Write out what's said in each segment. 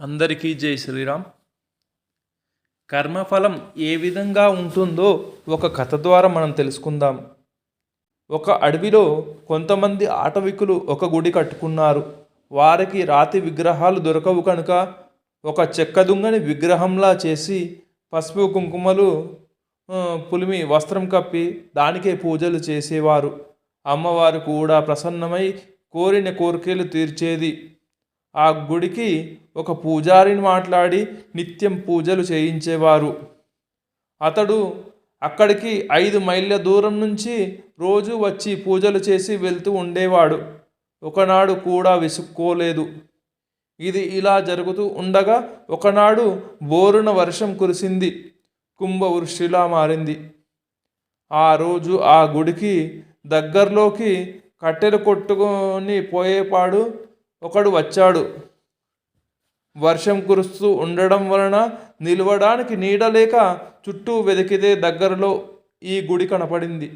అందరికీ జై శ్రీరామ్. కర్మఫలం ఏ విధంగా ఉంటుందో ఒక కథ ద్వారా మనం తెలుసుకుందాం. ఒక అడవిలో కొంతమంది ఆటవికులు ఒక గుడి కట్టుకున్నారు. వారికి రాతి విగ్రహాలు దొరకవు కనుక ఒక చెక్క దుంగని విగ్రహంలా చేసి పసుపు కుంకుమలు పులిమి వస్త్రం కప్పి దానికే పూజలు చేసేవారు. అమ్మవారు కూడా ప్రసన్నమై కోరిన కోరికలు తీర్చేది. ఆ గుడికి ఒక పూజారిని మాట్లాడి నిత్యం పూజలు చేయించేవారు. అతడు అక్కడికి ఐదు మైళ్ళ దూరం నుంచి రోజు వచ్చి పూజలు చేసి వెళ్తూ ఉండేవాడు. ఒకనాడు కూడా విసుక్కోలేదు. ఇది ఇలా జరుగుతూ ఉండగా ఒకనాడు బోరున వర్షం కురిసింది. కుంభవృష్టిలా మారింది. ఆ రోజు ఆ గుడికి దగ్గరలోకి కట్టెలు కొట్టుకొని పోయేపాడు ఒకడు వచ్చాడు. వర్షం కురుస్తూ ఉండడం వలన నిలవడానికి నీడలేక చుట్టూ వెతికితే దగ్గరలో ఈ గుడి కనపడింది.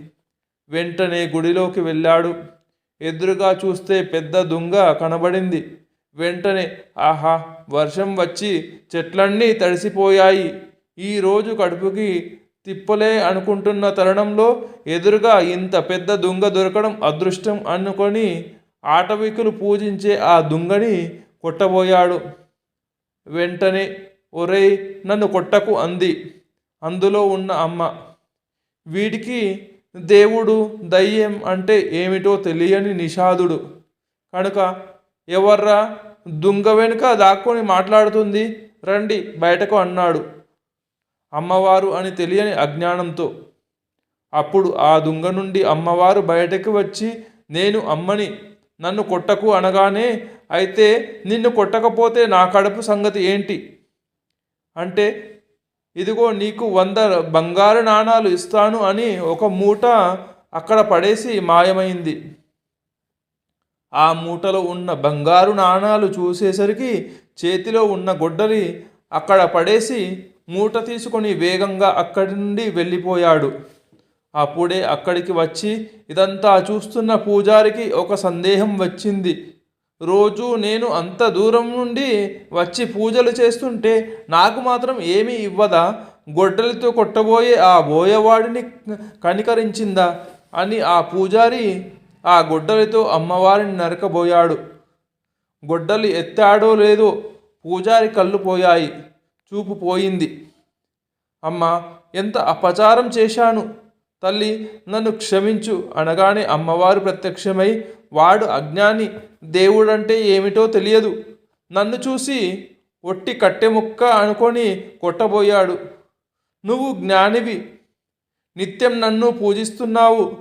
వెంటనే గుడిలోకి వెళ్ళాడు. ఎదురుగా చూస్తే పెద్ద దుంగ కనబడింది. వెంటనే ఆహా వర్షం వచ్చి చెట్లన్నీ తడిసిపోయాయి. ఈ రోజు కడుపుకి తిప్పలే అనుకుంటున్న తరుణంలో ఎదురుగా ఇంత పెద్ద దుంగ దొరకడం అదృష్టం అనుకొని ఆటవికులు పూజించే ఆ దుంగని కొట్టబోయాడు. వెంటనే ఒరేయ్ నన్ను కొట్టకు అంది. అందులో ఉన్న అమ్మ వీడికి దేవుడు దయ్యం అంటే ఏమిటో తెలియని నిషాదుడు. కనుక ఎవర్రా దుంగ వెనుక దాక్కొని మాట్లాడుతుంది? రండి బయటకు అన్నాడు అమ్మవారు అని తెలియని అజ్ఞానంతో. అప్పుడు ఆ దుంగ నుండి అమ్మవారు బయటకు వచ్చి నేను అమ్మని నన్ను కొట్టకు అనగానే అయితే నిన్ను కొట్టకపోతే నా కడుపు సంగతి ఏంటి? అంటే ఇదిగో నీకు వంద బంగారు నాణాలు ఇస్తాను అని ఒక మూట అక్కడ పడేసి మాయమైంది. ఆ మూటలో ఉన్న బంగారు నాణాలు చూసేసరికి చేతిలో ఉన్న గొడ్డలి అక్కడ పడేసి మూట తీసుకొని వేగంగా అక్కడి నుండి వెళ్ళిపోయాడు. అప్పుడే అక్కడికి వచ్చి ఇదంతా చూస్తున్న పూజారికి ఒక సందేహం వచ్చింది. రోజు నేను అంత దూరం నుండి వచ్చి పూజలు చేస్తుంటే నాకు మాత్రం ఏమీ ఇవ్వదా? గొడ్డలితో కొట్టబోయే ఆ బోయవాడిని కనికరించిందా? అని ఆ పూజారి ఆ గొడ్డలితో అమ్మవారిని నరకబోయాడు. గొడ్డలి ఎత్తాడో లేదో పూజారి కళ్ళు పోయాయి. చూపు పోయింది. అమ్మ ఎంత అపచారం చేశాను. తల్లి నన్ను క్షమించు అనగానే అమ్మవారు ప్రత్యక్షమై వాడు అజ్ఞాని దేవుడంటే ఏమిటో తెలియదు. నన్ను చూసి ఒట్టి కట్టె ముక్క అనుకొని కొట్టబోయాడు. నువ్వు జ్ఞానివి. నిత్యం నన్ను పూజిస్తున్నావు.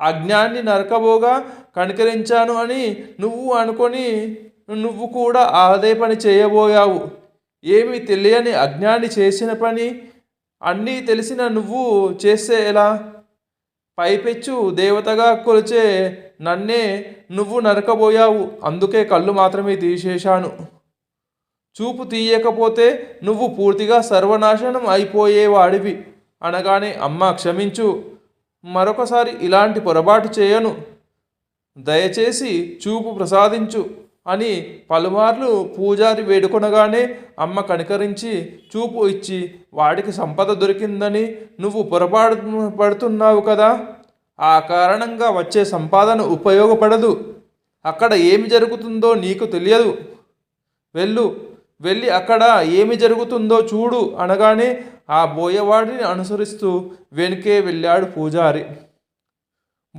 అజ్ఞాన్ని నరకబోగా కనికరించాను అని నువ్వు అనుకొని నువ్వు కూడా అదే పని చేయబోయావు. ఏమీ తెలియని అజ్ఞాని చేసిన పని అన్నీ తెలిసిన నువ్వు చేస్తే ఎలా? పైపెచ్చు దేవతగా కొలిచే నన్నే నువ్వు నరకబోయావు. అందుకే కళ్ళు మాత్రమే తీసేశాను. చూపు తీయకపోతే నువ్వు పూర్తిగా సర్వనాశనం అయిపోయేవాడివి. అనగానే అమ్మ క్షమించు. మరొకసారి ఇలాంటి పొరపాటు చేయను. దయచేసి చూపు ప్రసాదించు. అని పలుమార్లు పూజారి వేడుకొనగానే అమ్మ కనికరించి చూపు ఇచ్చి వాడికి సంపద దొరికిందని నువ్వు పొరపాటు పడుతున్నావు కదా. ఆ కారణంగా వచ్చే సంపాదన ఉపయోగపడదు. అక్కడ ఏమి జరుగుతుందో నీకు తెలియదు. వెళ్ళు. వెళ్ళి అక్కడ ఏమి జరుగుతుందో చూడు అనగానే ఆ బోయవాడిని అనుసరిస్తూ వెనుకే వెళ్ళాడు పూజారి.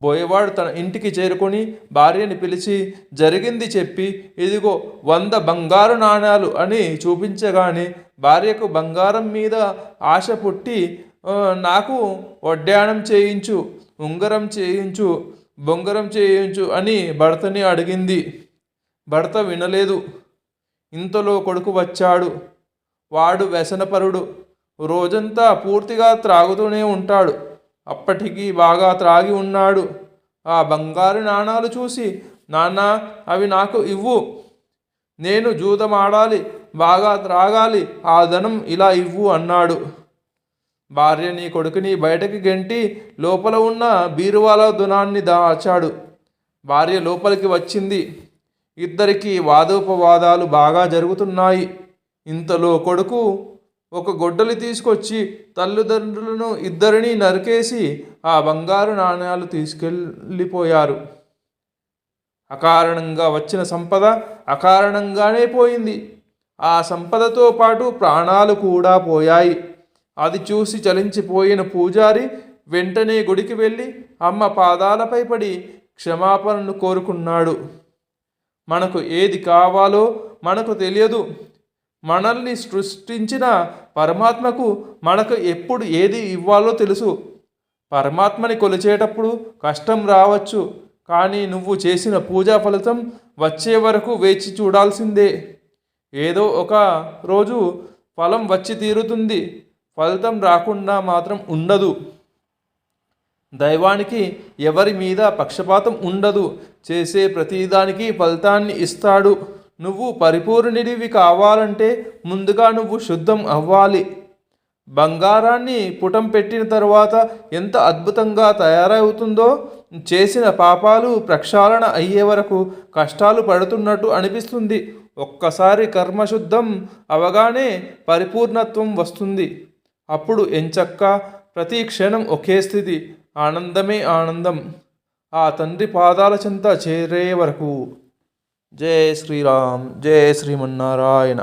బోయవాడు తన ఇంటికి చేరుకొని భార్యని పిలిచి జరిగింది చెప్పి ఇదిగో వంద బంగారు నాణాలు అని చూపించగానే భార్యకు బంగారం మీద ఆశ పుట్టి నాకు వడ్డాణం చేయించు ఉంగరం చేయించు బొంగరం చేయించు అని భర్తని అడిగింది. భర్త వినలేదు. ఇంతలో కొడుకు వచ్చాడు. వాడు వ్యసనపరుడు. రోజంతా పూర్తిగా త్రాగుతూనే ఉంటాడు. అప్పటికి బాగా త్రాగి ఉన్నాడు. ఆ బంగారు నాణాలు చూసి నాన్న అవి నాకు ఇవ్వు. నేను జూదమాడాలి బాగా త్రాగాలి ఆ ధనం ఇలా ఇవ్వు అన్నాడు. భార్య నీ కొడుకుని బయటకి గెంటి లోపల ఉన్న బీరువాల దునాన్ని దాచాడు. భార్య లోపలికి వచ్చింది. ఇద్దరికి వాదోపవాదాలు బాగా జరుగుతున్నాయి. ఇంతలో కొడుకు ఒక గొడ్డలి తీసుకొచ్చి తల్లిదండ్రులను ఇద్దరిని నరికేసి ఆ బంగారు నాణ్యాలు తీసుకెళ్ళిపోయారు. అకారణంగా వచ్చిన సంపద అకారణంగానే పోయింది. ఆ సంపదతో పాటు ప్రాణాలు కూడా పోయాయి. అది చూసి చలించిపోయిన పూజారి వెంటనే గుడికి వెళ్ళి అమ్మ పాదాలపై పడి క్షమాపణను కోరుకున్నాడు. మనకు ఏది కావాలో మనకు తెలియదు. మనల్ని సృష్టించిన పరమాత్మకు మనకు ఎప్పుడు ఏది ఇవ్వాలో తెలుసు. పరమాత్మని కొలిచేటప్పుడు కష్టం రావచ్చు కానీ నువ్వు చేసిన పూజా ఫలితం వచ్చే వరకు వేచి చూడాల్సిందే. ఏదో ఒక రోజు ఫలం వచ్చి తీరుతుంది ఫలితం రాకుండా మాత్రం ఉండదు. దైవానికి ఎవరి మీద పక్షపాతం ఉండదు చేసే ప్రతిదానికి ఫలితాన్ని ఇస్తాడు. నువ్వు పరిపూర్ణుడివి కావాలంటే ముందుగా నువ్వు శుద్ధం అవ్వాలి. బంగారాన్ని పుటం పెట్టిన తర్వాత ఎంత అద్భుతంగా తయారవుతుందో చేసిన పాపాలు ప్రక్షాళన అయ్యే వరకు కష్టాలు పడుతున్నట్టు అనిపిస్తుంది. ఒక్కసారి కర్మశుద్ధం అవగానే పరిపూర్ణత్వం వస్తుంది. అప్పుడు ఎంచక్క ప్రతి క్షణం ఒకే స్థితి ఆనందమే ఆనందం. ఆ తండ్రి పాదాల చెంత చేరే వరకు జై శ్రీరామ్ జై శ్రీమన్నారాయణ